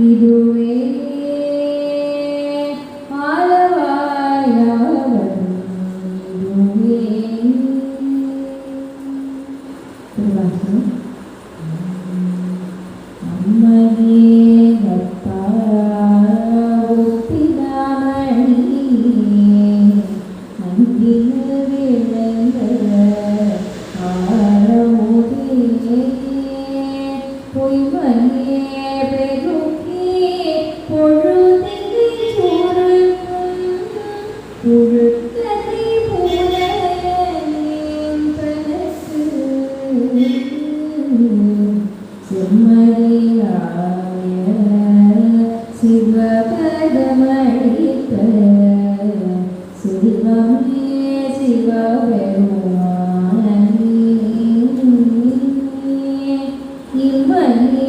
Hebrew way ശിവപദമണിത്ത ശിവം ശിവപെരുമാനേ ഇമ്മയേ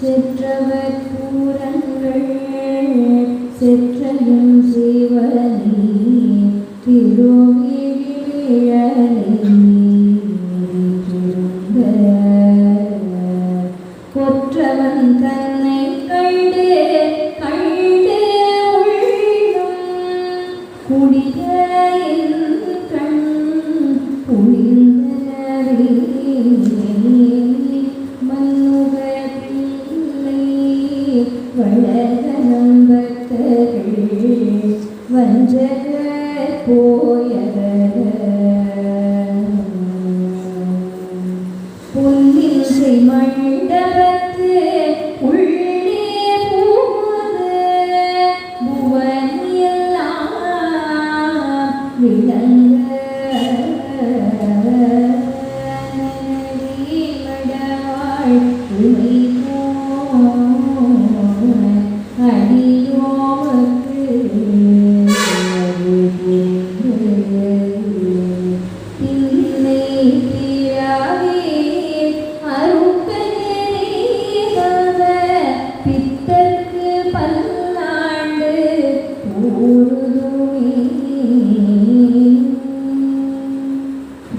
செற்றவர் பூரங்கள் செற்றலும் சிவனே திருவிழலை கொற்றவன் தன் Oh, yeah.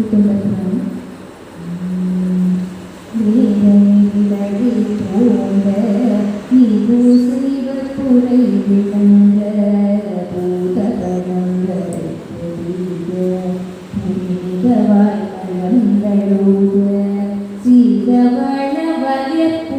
குடும்பத்தினாலும் புனிதவாய் வளங்களோடு சீதவள வயப்பு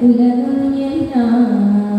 Udah punya nama